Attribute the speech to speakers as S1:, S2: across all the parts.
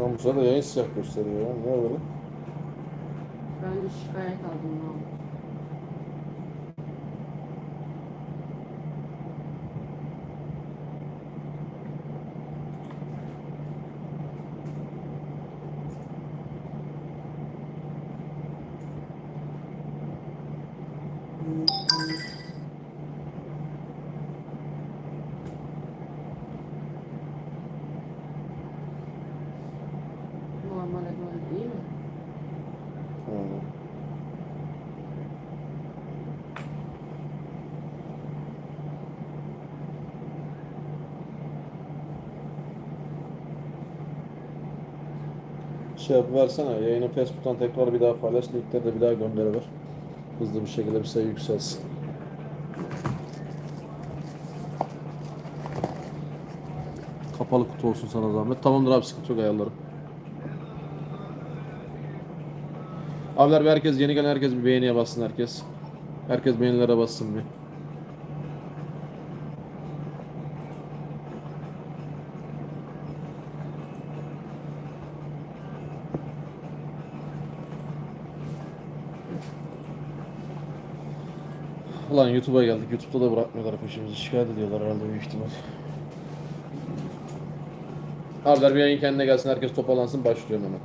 S1: Şu an bu sırada yayın siyah gösteriyor ya. Ne öyle?
S2: Bence şikayet aldım Mahmut. Normale böyle değil mi?
S1: Hı. Şey yap versene yayını Facebook'tan tekrar bir daha paylaş linkleri de bir daha gönderiver. Hızlı bir şekilde bir sayı yükselsin. Kapalı kutu olsun sana zahmet. Tamamdır abi sıkıntı yok ayarlarım. Abiler bir herkes yeni gelen herkes bir beğeniye bassın herkes. Herkes beğenilere bassın bir. Ulan YouTube'a geldik. YouTube'da da bırakmıyorlar peşimizi. Şikayet ediyorlar herhalde büyük ihtimal. Abiler bir yayın kendine gelsin. Herkes toparlansın. Başlıyorum hemen.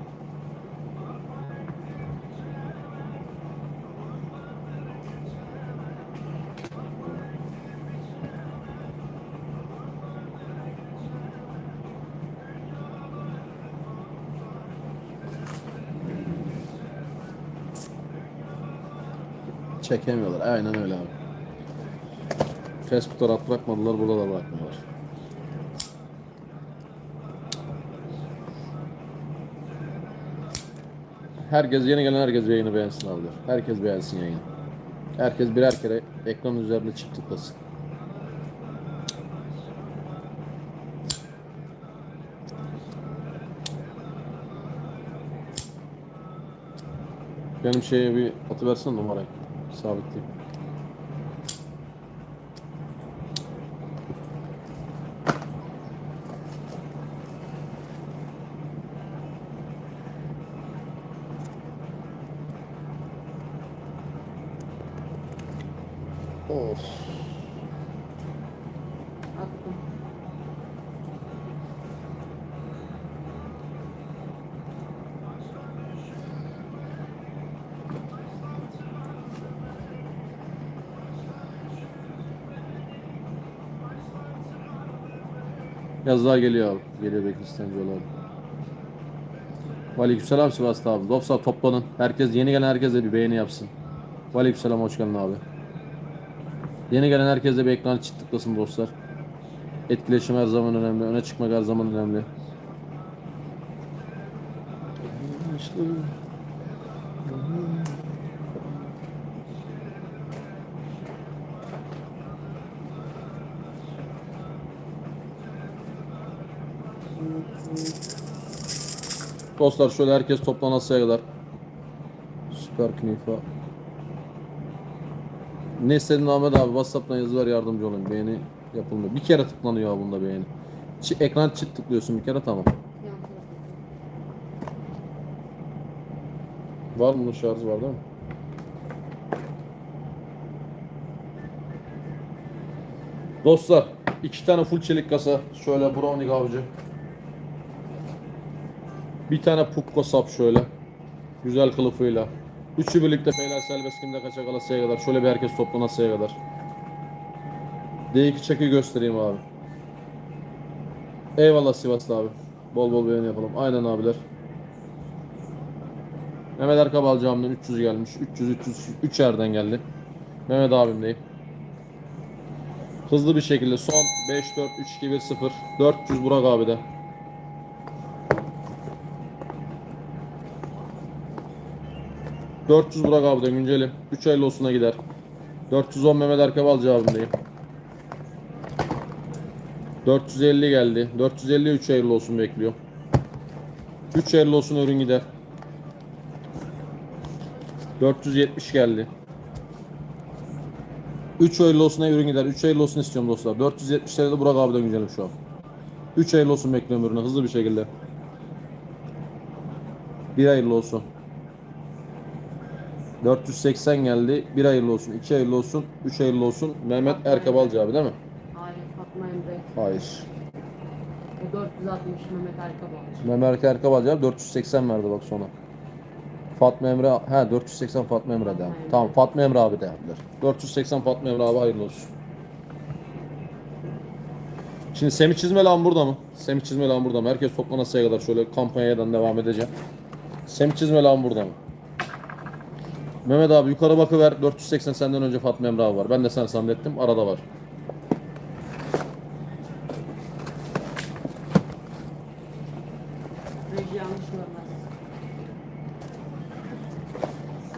S1: Çekemiyorlar. Aynen öyle abi. Facebook'ta rahat bırakmadılar. Burada da bırakmıyorlar. Herkes yeni gelen herkes yayını beğensin abi. Herkes beğensin yayını. Herkes birer kere ekran üzerinde çift tıklasın. Benim şeye bir atıversene numarayı. Sabitleyeyim. Geliyor abi. Geliyor İstencioğlu abi. Aleykümselam Sivas'ta abi. Dostlar toplanın. Herkes yeni gelen herkese bir beğeni yapsın. Aleykümselam hoş geldin abi. Yeni gelen herkese bir ekran tıklasın dostlar. Etkileşim her zaman önemli. Öne çıkmak her zaman önemli. Dostlar şöyle herkes toplanasıya kadar. Süper Knifa. Ne istedin Ahmet abi? Whatsapp'tan yazı ver yardımcı olayım. Beğeni yapılmıyor. Bir kere tıklanıyor abi bunda beğeni. Çi- ekran çift tıklıyorsun bir kere tamam. Var mı bunun şarjı var değil mi? Dostlar iki tane full çelik kasa. Şöyle brownie avcı. Bir tane pukko sap şöyle. Güzel kılıfıyla. Üçü birlikte feyler serbest kimde kaçak alasıya kadar. Şöyle bir herkes toplanasıya kadar. D2 çeki göstereyim abi. Eyvallah Sivaslı abi. Bol bol beğeni yapalım. Aynen abiler. Mehmet Erkabal camiden 300 gelmiş. 300 300 3 yerden geldi. Mehmet abimdeyim. Hızlı bir şekilde son 5 4 3 2 1 0 400 Burak abi de. ...400 Burak abi de güncelim. 3 aylı olsuna gider. 410 Mehmet Erkabalcı abimdeyim. 450 geldi. 450 3 hayırlı olsun bekliyor. 3 hayırlı olsun ürün gider. 470 geldi. 3 hayırlı olsun ürün gider. 3 hayırlı olsun istiyorum dostlar. 470 TL de Burak abiden güncelim şu an. 3 hayırlı olsun bekliyorum ürünü hızlı bir şekilde. Bir hayırlı olsun. 480 geldi. Bir hayırlı olsun. iki hayırlı olsun. Üç hayırlı olsun. Mehmet Erkabalcı abi değil mi?
S2: Hayır Fatma Emre.
S1: Hayır.
S2: O 460 Mehmet Erkabal.
S1: Mehmet Erkabalcı abi 480 verdi bak sonra. Fatma Emre, ha 480 Fatma Emre de.
S2: Emre.
S1: Tamam Fatma Emre abi de yaptılar. 480 Fatma Emre abi hayırlı olsun. Şimdi Semih Çizmeli burada mı? Semih Çizmeli burada mı? Herkes toplanasıya kadar şöyle kampanyadan devam edeceğim. Semih Çizmeli burada mı? Mehmet abi yukarı bakıver. 480 senden önce Fatma Emre abi var. Ben de sen zannettim. Arada var.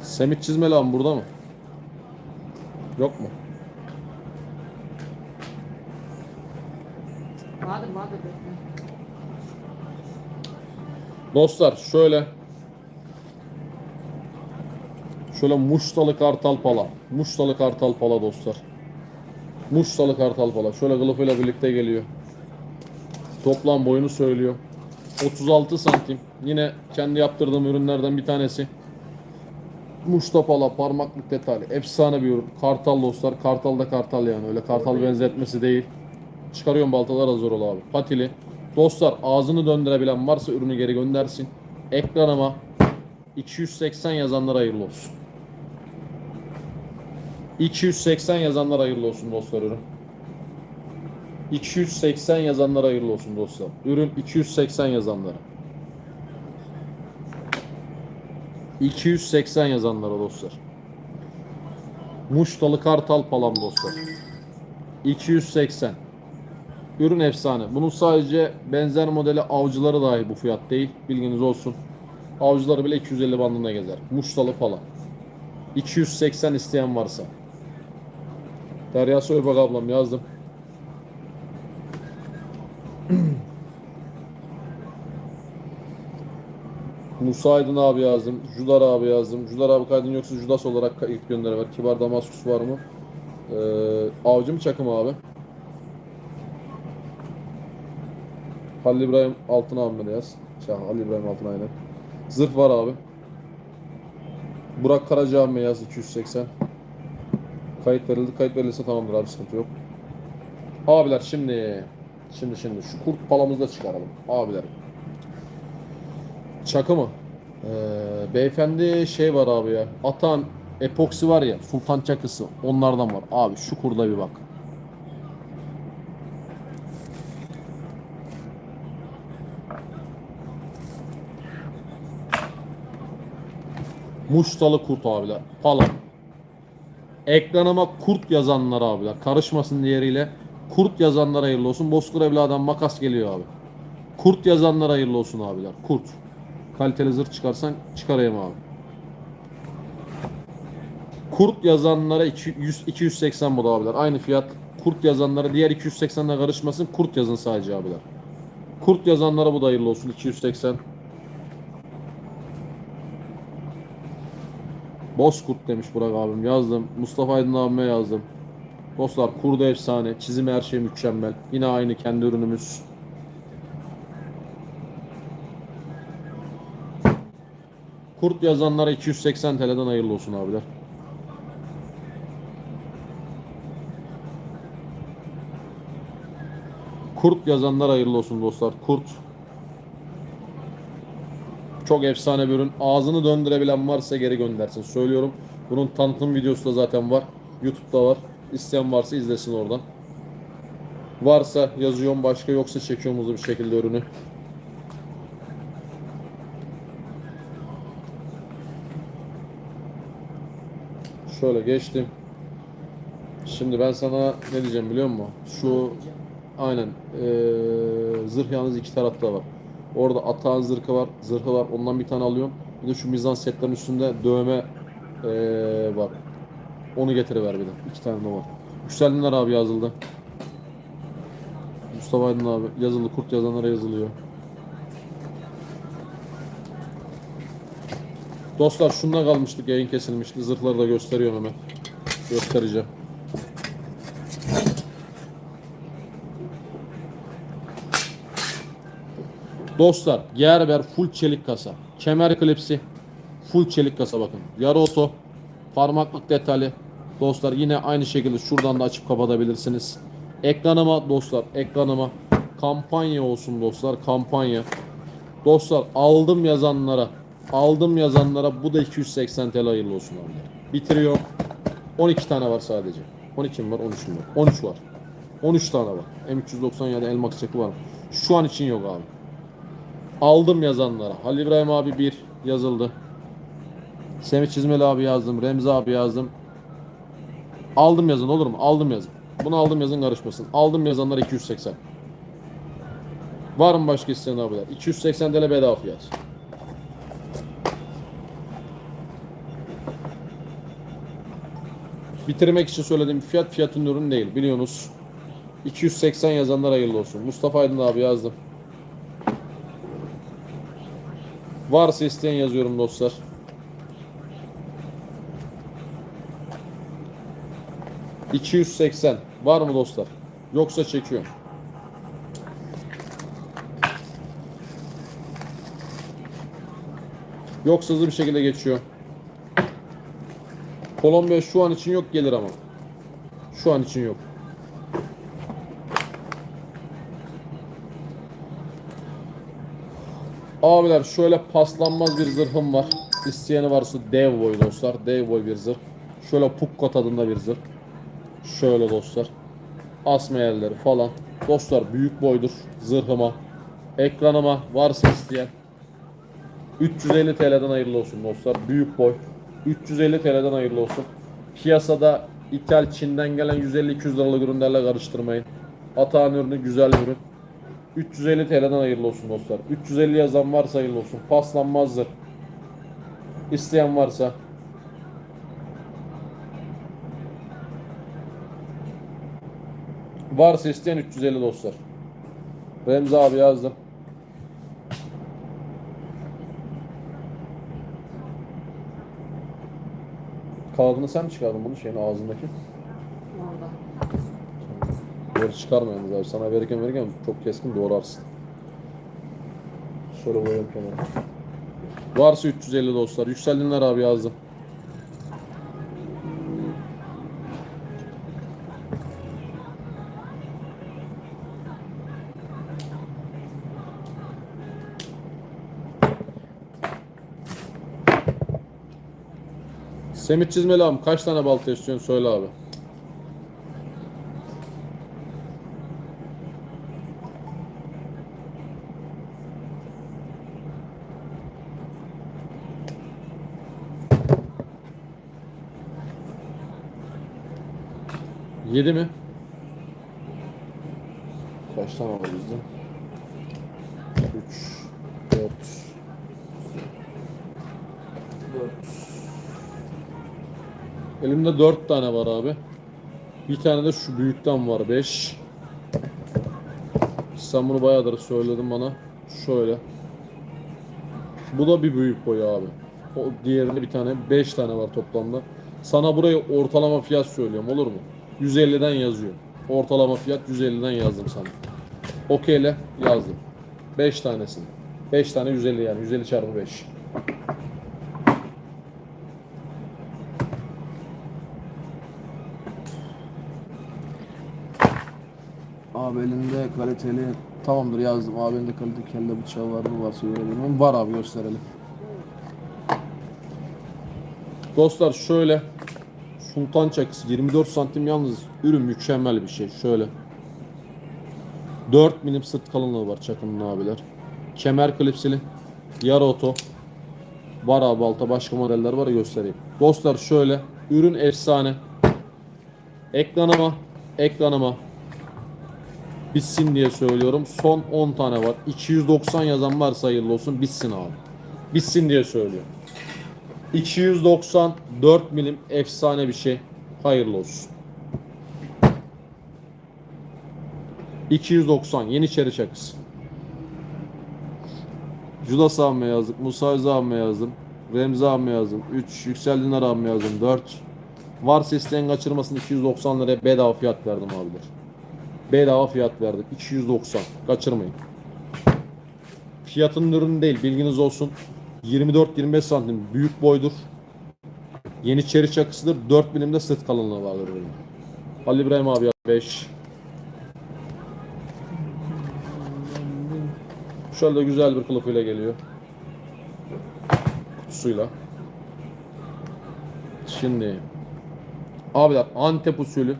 S1: Semih Çizmeli abi burada mı? Yok mu?
S2: Vardır vardır.
S1: Dostlar şöyle Şöyle muştalı kartal pala. Muştalı kartal pala dostlar. Muştalı kartal pala. Şöyle kılıfıyla birlikte geliyor. Toplam boyunu söylüyor. 36 santim. Yine kendi yaptırdığım ürünlerden bir tanesi. Muşta pala parmaklık detaylı. Efsane bir ürün. Kartal dostlar. Kartal da kartal yani. Öyle kartal benzetmesi değil. Çıkarıyorum baltalar hazır ol abi. Patili. Dostlar ağzını döndürebilen varsa ürünü geri göndersin. Ekranıma 280 yazanlar hayırlı olsun. 280 yazanlar hayırlı olsun dostlar ürün. 280 yazanlar hayırlı olsun dostlar. Ürün 280 yazanlara. 280 yazanlara dostlar. Muştalı Kartal Palam dostlar. 280. Ürün efsane. Bunun sadece benzer modeli avcıları dahi bu fiyat değil. Bilginiz olsun. Avcıları bile 250 bandında gezer. Muştalı falan. 280 isteyen varsa. Derya Soybak ablam yazdım. Musa Aydın abi yazdım. Judar abi yazdım. Judar abi kaydın yoksa Judas olarak ilk gönderi var. Kibar Damaskus var mı? Ee, avcı mı çakım abi? Halil İbrahim Altın abi de yaz. Şey, Halil İbrahim Altın aynen. Zırh var abi. Burak Karaca abi yaz 280. Kayıt verildi. Kayıt verilirse tamamdır abi sıkıntı yok. Abiler şimdi şimdi şimdi şu kurt palamızı da çıkaralım. Abiler. Çakı mı? Ee, beyefendi şey var abi ya. Atan epoksi var ya. Sultan çakısı. Onlardan var. Abi şu kurda bir bak. Muştalı kurt abiler. Palan. Ekranıma kurt yazanlar abiler. Karışmasın diğeriyle. Kurt yazanlar hayırlı olsun. Bozkır evladan makas geliyor abi. Kurt yazanlar hayırlı olsun abiler. Kurt. Kaliteli zırh çıkarsan çıkarayım abi. Kurt yazanlara 200, 280 bu abiler. Aynı fiyat. Kurt yazanlara diğer 280'le karışmasın. Kurt yazın sadece abiler. Kurt yazanlara bu da hayırlı olsun. 280. Bozkurt demiş Burak abim. Yazdım. Mustafa Aydın abime yazdım. Dostlar kurdu efsane. Çizimi her şey mükemmel. Yine aynı kendi ürünümüz. Kurt yazanlara 280 TL'den hayırlı olsun abiler. Kurt yazanlar hayırlı olsun dostlar. Kurt. Çok efsane bir ürün. Ağzını döndürebilen varsa geri göndersin. Söylüyorum. Bunun tanıtım videosu da zaten var. YouTube'da var. İsteyen varsa izlesin oradan. Varsa yazıyorum başka yoksa çekiyorum hızlı bir şekilde ürünü. Şöyle geçtim. Şimdi ben sana ne diyeceğim biliyor musun? Şu aynen eee zırh yalnız iki tarafta var. Orada atağın zırhı var, zırhı var. Ondan bir tane alıyorum. Bir de şu mizan setlerin üstünde dövme eee var. Onu getiriver bir de. İki tane de var. Yükseldinler abi yazıldı. Mustafa Aydın abi yazılı kurt yazanlara yazılıyor. Dostlar şunda kalmıştık yayın kesilmişti. Zırhları da gösteriyorum hemen. Göstereceğim. Dostlar Gerber full çelik kasa. Kemer klipsi. Full çelik kasa bakın. Yarı oto. Parmaklık detaylı. Dostlar yine aynı şekilde şuradan da açıp kapatabilirsiniz. Ekranıma dostlar ekranıma kampanya olsun dostlar kampanya. Dostlar aldım yazanlara aldım yazanlara bu da 280 TL hayırlı olsun abi. Bitiriyor. 12 tane var sadece. 12 mi var 13 mi var? 13 var. 13 tane var. M390 ya da Elmax çakı var. Şu an için yok abi. Aldım yazanlara. Halil İbrahim abi 1 yazıldı. Semih Çizmeli abi yazdım. Remzi abi yazdım. Aldım yazın olur mu? Aldım yazın. Bunu aldım yazın karışmasın. Aldım yazanlar 280. Var mı başka isteyen abiler? 280 TL bedava fiyat. Bitirmek için söylediğim fiyat fiyatın ürün değil biliyorsunuz. 280 yazanlar hayırlı olsun. Mustafa Aydın abi yazdım. Varsa isteyen yazıyorum dostlar. ...280. Var mı dostlar? Yoksa çekiyorum. Yoksa hızlı bir şekilde geçiyor. Kolombiya şu an için yok gelir ama. Şu an için yok. Abiler şöyle paslanmaz bir zırhım var. İsteyeni varsa dev boy dostlar. Dev boy bir zırh. Şöyle pukka tadında bir zırh. Şöyle dostlar. Asma yerleri falan. Dostlar büyük boydur zırhıma. Ekranıma varsa isteyen. 350 TL'den hayırlı olsun dostlar. Büyük boy. 350 TL'den hayırlı olsun. Piyasada ithal Çin'den gelen 150-200 liralık ürünlerle karıştırmayın. Atağın ürünü güzel bir ürün. 350 TL'den hayırlı olsun dostlar. 350 yazan varsa hayırlı olsun. Paslanmazdır. İsteyen varsa. Varsa isteyen 350 dostlar. Remzi abi yazdım. Kağıdını sen mi çıkardın bunu şeyin ağzındaki?
S2: Orada.
S1: Doğru çıkarma yalnız abi. Sana verirken verirken çok keskin doğrarsın. Şöyle koyalım kenara. Varsa 350 dostlar. Yükseldinler abi yazdım. Semih Çizmeli abi kaç tane balta istiyorsun söyle abi. Yedi mi? Kaç tane var bizde? Üç, dört, dört. Elimde dört tane var abi. Bir tane de şu büyükten var. Beş. Sen bunu bayağıdır söyledin bana. Şöyle. Bu da bir büyük boy abi. O diğerinde bir tane. Beş tane var toplamda. Sana burayı ortalama fiyat söylüyorum olur mu? 150'den yazıyor. Ortalama fiyat 150'den yazdım sana. Okeyle yazdım. 5 tanesini. 5 tane 150 yani. 150 çarpı 5. Abi elinde kaliteli tamamdır yazdım. Abi elinde kaliteli kelle bıçağı var mı varsa görebilirim. Var abi gösterelim. Dostlar şöyle Sultan çakısı 24 santim yalnız ürün mükemmel bir şey. Şöyle 4 milim sırt kalınlığı var çakının abiler. Kemer klipsili. Yarı oto. Var abi başka modeller var göstereyim. Dostlar şöyle ürün efsane. Ekranıma ekranıma bitsin diye söylüyorum. Son 10 tane var. 290 yazan varsa hayırlı olsun bitsin abi. Bitsin diye söylüyorum. 294 milim efsane bir şey. Hayırlı olsun. 290 Yeniçeri çakısı. Judas abime yazdık. Musa Özü abime yazdım. Remzi abime yazdım. 3 Yükseldinler abime yazdım. 4 Varsa isteyen kaçırmasın 290 liraya bedava fiyat verdim abiler. Bedava fiyat verdim. 290. Kaçırmayın. Fiyatının ürünü değil bilginiz olsun. 24-25 santim büyük boydur. Yeni çeri çakısıdır. 4 milimde sırt kalınlığı vardır ürünün. Halil İbrahim abi 5. Şöyle güzel bir kılıfıyla geliyor. Kutusuyla. Şimdi abiler Antep usulü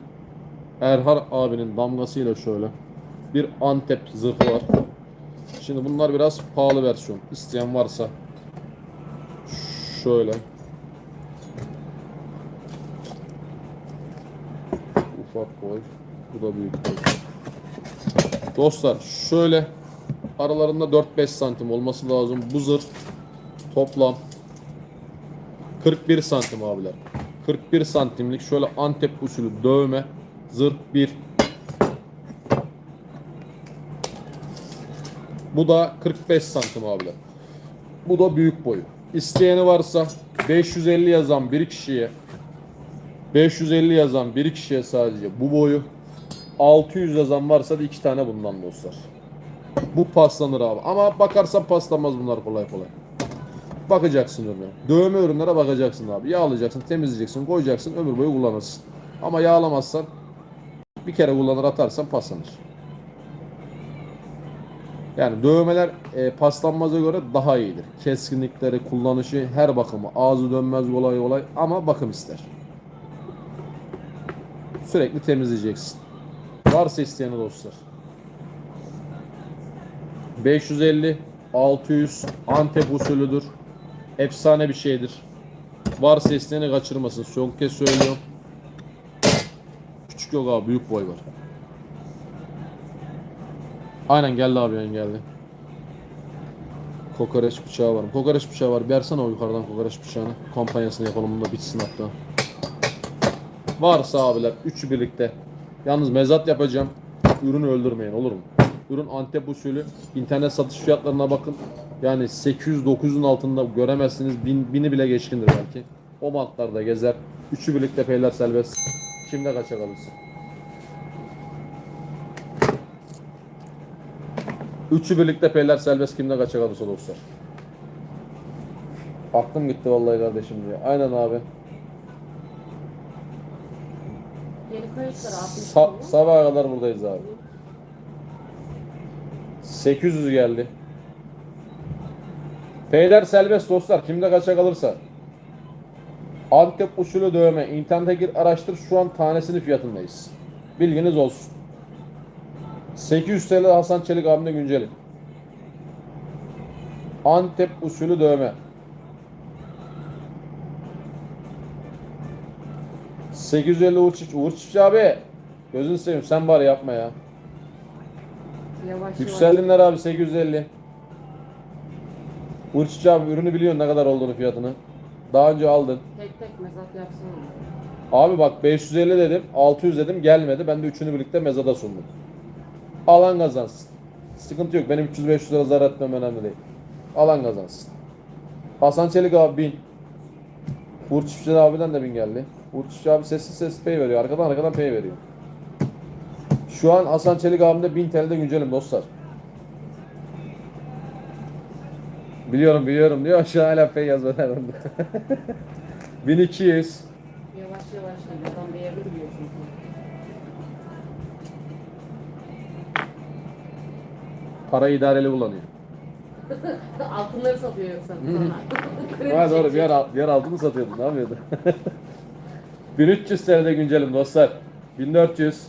S1: Erhar abinin damgasıyla şöyle bir Antep zırhı var. Şimdi bunlar biraz pahalı versiyon. İsteyen varsa şöyle ufak boy. Bu da büyük boy. Dostlar şöyle aralarında 4-5 santim olması lazım. Bu zırh toplam 41 santim abiler. 41 santimlik şöyle Antep usulü dövme zırh 1. Bu da 45 santim abiler. Bu da büyük boyu. İsteyeni varsa 550 yazan bir kişiye 550 yazan bir kişiye sadece bu boyu 600 yazan varsa da iki tane bundan dostlar. Bu paslanır abi. Ama bakarsan paslanmaz bunlar kolay kolay. Bakacaksın ürüne. Dövme ürünlere bakacaksın abi. Yağlayacaksın, temizleyeceksin, koyacaksın, ömür boyu kullanırsın. Ama yağlamazsan bir kere kullanır atarsan paslanır. Yani dövmeler e, paslanmaza göre daha iyidir. Keskinlikleri, kullanışı, her bakımı. Ağzı dönmez kolay kolay ama bakım ister. Sürekli temizleyeceksin. Varsa isteyeni dostlar. 550, 600 Antep usulüdür. Efsane bir şeydir. Varsa isteyeni kaçırmasın. Son kez söylüyorum. Küçük yok abi, büyük boy var. Aynen geldi abi yani geldi. Kokoreç bıçağı var. Kokoreç bıçağı var. Bir versene o yukarıdan kokoreç bıçağını. Kampanyasını yapalım bunda bitsin hatta. Varsa abiler üçü birlikte. Yalnız mezat yapacağım. Ürünü öldürmeyin olur mu? Ürün Antep usulü. İnternet satış fiyatlarına bakın. Yani 800-900'ün altında göremezsiniz. 1000, bini bile geçkindir belki. O bantlarda gezer. Üçü birlikte peyler serbest. Kimde kaça kalırsın? Üçü birlikte peyler serbest kimde kaça kalırsa dostlar. Aklım gitti vallahi kardeşim diye. Aynen abi.
S2: Yeni kayıtları 60
S1: Sa- sabaha kadar buradayız abi. 800 geldi. Peyler serbest dostlar. Kimde kaça kalırsa. Antep usulü dövme. İnternete gir araştır. Şu an tanesinin fiyatındayız. Bilginiz olsun. 800 TL Hasan Çelik abimde güncelim. Antep usulü dövme. 850 Uğur Çiftçi. Uğur Çiftçi abi. Gözünü seveyim sen bari yapma ya.
S2: Yavaş yavaş.
S1: Yükseldinler abi 850. Uğur Çiftçi abi ürünü biliyorsun ne kadar olduğunu fiyatını. Daha önce aldın.
S2: Tek tek mezat yapsana.
S1: Abi bak 550 dedim, 600 dedim gelmedi. Ben de üçünü birlikte mezada sundum. Alan kazansın. Sıkıntı yok. Benim 300-500 lira zarar etmem önemli değil. Alan kazansın. Hasan Çelik abi 1000. Uğur Çiftçi abiden de 1000 geldi. Uğur Çiftçi abi sessiz sessiz pay veriyor. Arkadan arkadan pay veriyor. Şu an Hasan Çelik abimde 1000 TL'de güncelim dostlar. Biliyorum biliyorum diyor. Şu hala pay yazmadan. 1200.
S2: Yavaş yavaş. Adam yere duruyor çünkü.
S1: Parayı idareli kullanıyor.
S2: Altınları satıyor yoksa.
S1: Ha doğru bir yer, al- bir yer altını satıyordun ne yapıyordun? 1300 TL'de güncelim dostlar. 1400.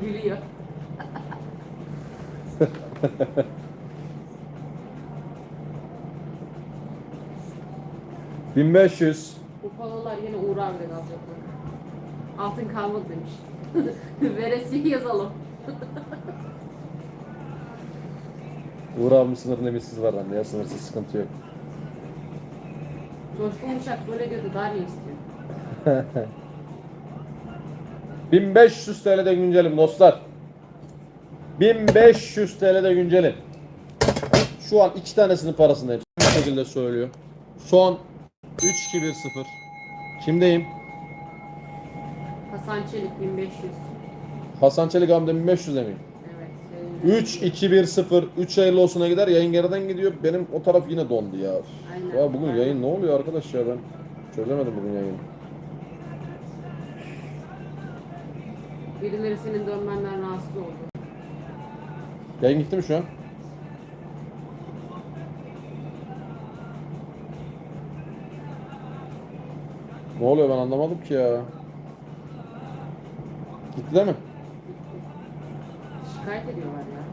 S2: Gülüyor.
S1: bin 1500.
S2: Bu panolar yine Uğur abide kalacaklar. Altın kalmadı demiş. Veresiye yazalım.
S1: Uğur abim sınır limitsiz var bende ya sınırsız sıkıntı yok.
S2: Coşkun Uşak böyle diyordu. Ne istiyor?
S1: 1500 TL'de güncelim dostlar. 1500 TL'de güncelim. Şu an iki tanesinin parasındayım. Bu şekilde söylüyor. Son 3-2-1-0. Kimdeyim?
S2: Hasan Çelik 1500.
S1: Hasan Çelik abimde 1500 miyim?
S2: Evet. senin
S1: 3 2 1 0 3 hayırlı olsuna gider. Yayın geriden gidiyor. Benim o taraf yine dondu ya.
S2: Aynen.
S1: Ya bugün yayın ne oluyor arkadaş ya ben çözemedim bugün yayını.
S2: Birileri senin dönmenden rahatsız oldu.
S1: Yayın gitti mi şu an? Ne oluyor ben anlamadım ki ya. Gitti değil mi?
S2: Şikayet ediyorlar ya.